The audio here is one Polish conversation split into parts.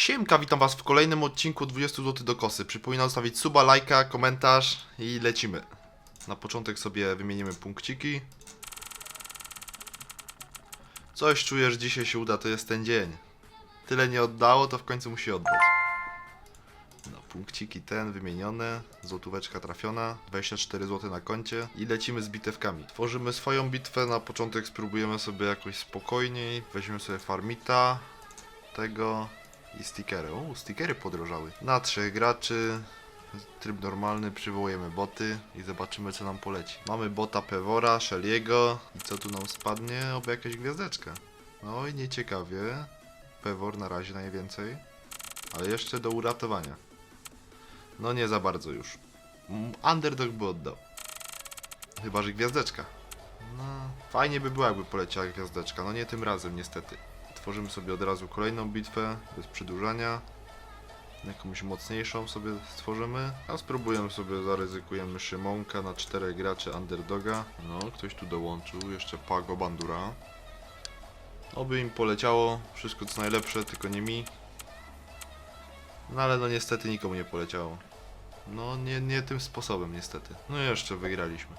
Siemka, witam was w kolejnym odcinku 20 zł do kosy. Przypominam zostawić suba, lajka, komentarz i lecimy. Na początek sobie wymienimy punkciki. Coś czuję, że dzisiaj się uda, to jest ten dzień. Tyle nie oddało, to w końcu musi oddać. No, punkciki ten wymienione, złotóweczka trafiona, 24 zł na koncie i lecimy z bitewkami. Tworzymy swoją bitwę, na początek spróbujemy sobie jakoś spokojniej, weźmiemy sobie farmita, tego i stickery. O, stickery podrożały. Na trzech graczy, tryb normalny, przywołujemy boty i zobaczymy co nam poleci. Mamy bota Pewora, Shelley'ego i co tu nam spadnie? Oby jakaś gwiazdeczka. No i nieciekawie. Pewor na razie najwięcej. Ale jeszcze do uratowania. No nie za bardzo już. Underdog by oddał. Chyba, że gwiazdeczka. No, fajnie by było, jakby poleciała gwiazdeczka. No nie tym razem, niestety. Tworzymy sobie od razu kolejną bitwę, bez przedłużania. Jakąś mocniejszą sobie stworzymy. A spróbujemy sobie, zaryzykujemy Szymonka na czterech graczy Underdoga. No, ktoś tu dołączył, jeszcze Pago Bandura. Oby im poleciało, wszystko co najlepsze, tylko nie mi. No ale no niestety nikomu nie poleciało. No nie, nie tym sposobem niestety. No jeszcze wygraliśmy.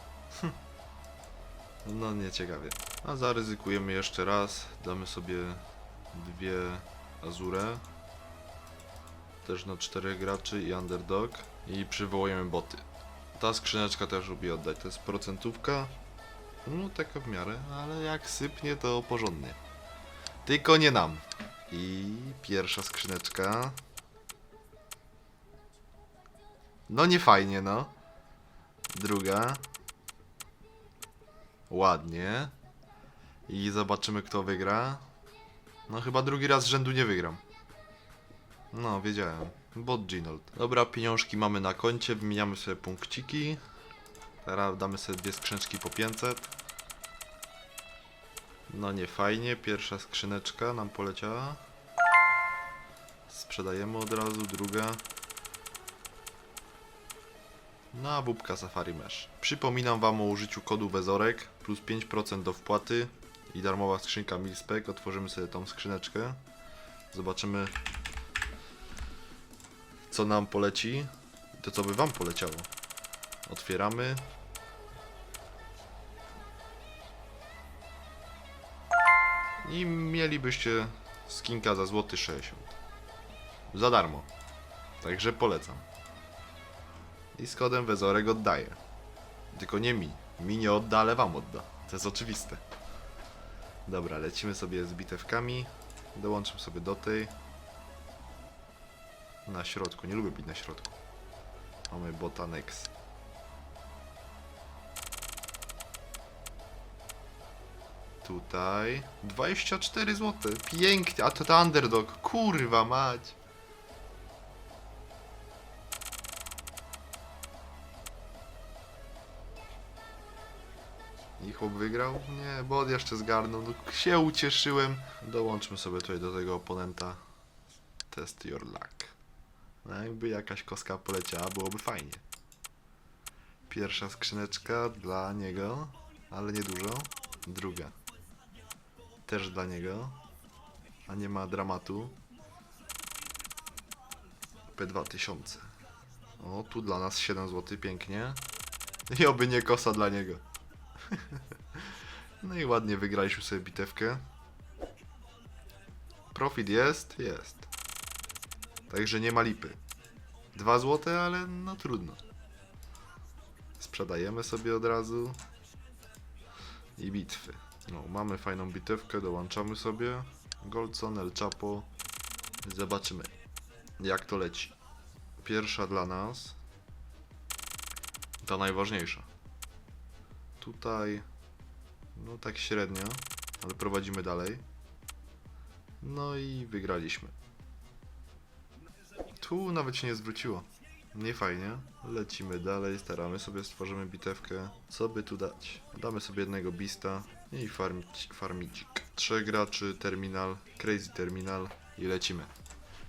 No nieciekawie. A zaryzykujemy jeszcze raz. Damy sobie dwie azure. Też na czterech graczy i underdog. I przywołujemy boty. Ta skrzyneczka też lubię oddać. To jest procentówka. No taka w miarę, ale jak sypnie to porządnie. Tylko nie nam. I pierwsza skrzyneczka. No nie fajnie, no. Druga. Ładnie. I zobaczymy kto wygra. No chyba drugi raz z rzędu nie wygram. No, wiedziałem. Bot Ginold. Dobra, pieniążki mamy na koncie, wymieniamy sobie punkciki. Teraz damy sobie dwie skrzyneczki po 500. No nie fajnie, pierwsza skrzyneczka nam poleciała. Sprzedajemy od razu, druga. No a bubka Safari Mesh. Przypominam wam o użyciu kodu Wezorek plus 5% do wpłaty i darmowa skrzynka Milspec. Otworzymy sobie tą skrzyneczkę. Zobaczymy co nam poleci. To co by wam poleciało. Otwieramy. I mielibyście skinka za złoty 60. Za darmo. Także polecam. I z kodem Wezorek oddaję. Tylko nie mi. Mi nie odda, ale wam odda. To jest oczywiste. Dobra, lecimy sobie z bitewkami. Dołączam sobie do tej. Na środku, nie lubię być na środku. Mamy Botanex. Tutaj 24 zł. Pięknie, a to to underdog. Kurwa mać. Chłop wygrał? Nie, bo on jeszcze zgarnął. No, się ucieszyłem. Dołączmy sobie tutaj do tego oponenta. Test your luck. No jakby jakaś koska poleciała, byłoby fajnie. Pierwsza skrzyneczka dla niego, ale nie dużo. Druga. Też dla niego. A nie ma dramatu. P2000. O, tu dla nas 7 zł, pięknie. I oby nie kosa dla niego. No i ładnie wygraliśmy sobie bitewkę. Profit jest? Jest. Także nie ma lipy. 2 złote, ale no trudno. Sprzedajemy sobie od razu. I bitwy. No, mamy fajną bitewkę, dołączamy sobie. Goldson, El Chapo. Zobaczymy, jak to leci. Pierwsza dla nas. Ta najważniejsza. Tutaj, no tak średnio, ale prowadzimy dalej. No i wygraliśmy. Tu nawet się nie zwróciło. Nie fajnie. Lecimy dalej, staramy sobie, stworzymy bitewkę. Co by tu dać? Damy sobie jednego bista i farmić, farmicik. Trzech graczy, terminal, crazy terminal i lecimy.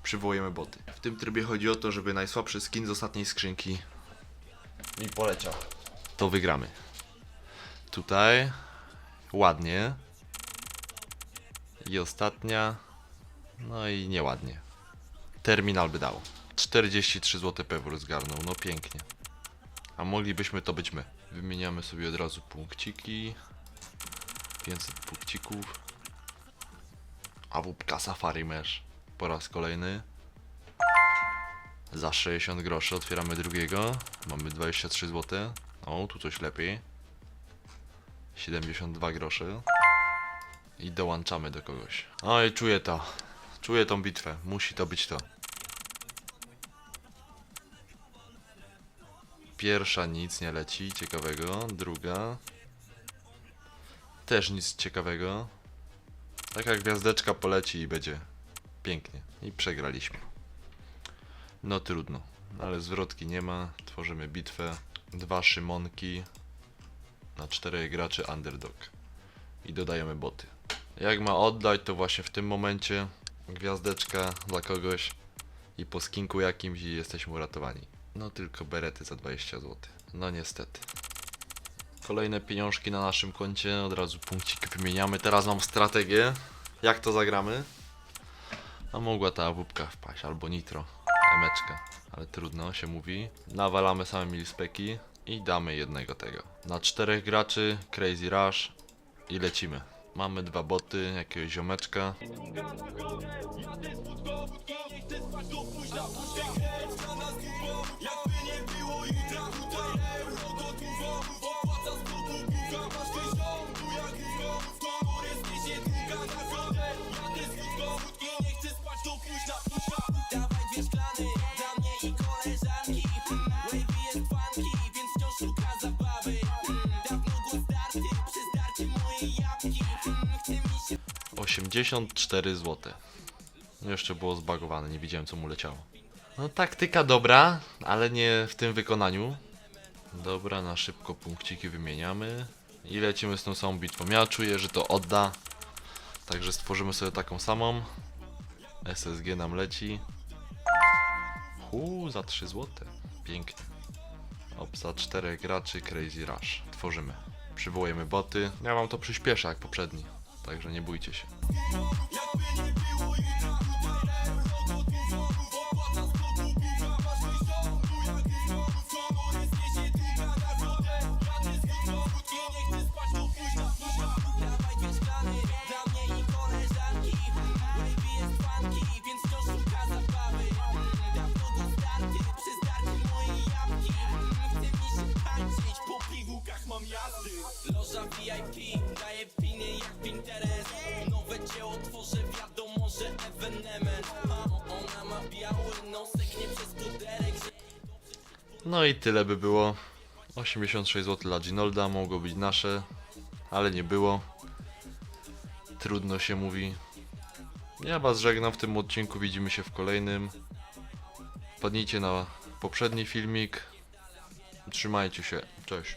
Przywołujemy boty. W tym trybie chodzi o to, żeby najsłabszy skin z ostatniej skrzynki mi poleciał. To wygramy. Tutaj ładnie. I ostatnia. No i nieładnie. Terminal by dał. 43 zł pewór zgarnął, no pięknie. A moglibyśmy to być my. Wymieniamy sobie od razu punkciki. 500 punkcików. A wupka Safari Mesh. Po raz kolejny. Za 60 groszy otwieramy drugiego. Mamy 23 zł. O, tu coś lepiej. 72 grosze. I dołączamy do kogoś. Oj, czuję to. Czuję tą bitwę. Musi to być to. Pierwsza nic nie leci ciekawego. Druga. Też nic ciekawego. Taka gwiazdeczka poleci i będzie pięknie. I przegraliśmy. No trudno. Ale zwrotki nie ma. Tworzymy bitwę. Dwa Szymonki. Na czterech graczy underdog. I dodajemy boty. Jak ma oddać, to właśnie w tym momencie gwiazdeczka dla kogoś i po skinku jakimś i jesteśmy uratowani. No tylko berety za 20 zł. No niestety. Kolejne pieniążki na naszym koncie, od razu punkciki wymieniamy. Teraz mam strategię. Jak to zagramy? A mogła ta wupka wpaść, albo nitro, emeczka, ale trudno się mówi. Nawalamy same milispeki i damy jednego tego. Na czterech graczy, Crazy Rush i lecimy. Mamy dwa boty, jakiegoś ziomeczka. Osiemdziesiąt cztery zł. Jeszcze było zbagowane, nie widziałem co mu leciało. No taktyka dobra, ale nie w tym wykonaniu. Dobra, na szybko punkciki wymieniamy i lecimy z tą samą bitwą. Ja czuję, że to odda. Także stworzymy sobie taką samą. SSG nam leci. Huu, za 3 zł. Pięknie. Obsa 4 graczy, Crazy Rush. Tworzymy. Przywołujemy boty. Ja wam to przyspieszę jak poprzedni. Także nie bójcie się. Loża VIP daje piny jak Pinterest Nowe dzieło tworzę, wiadomo, że ewenement A ona ma biały nosek, nie przez puderek No i tyle by było. 86 zł dla Ginolda mogło być nasze, ale nie było. Trudno się mówi. Ja was żegnam w tym odcinku, widzimy się w kolejnym. Wpadnijcie na poprzedni filmik. Trzymajcie się, cześć.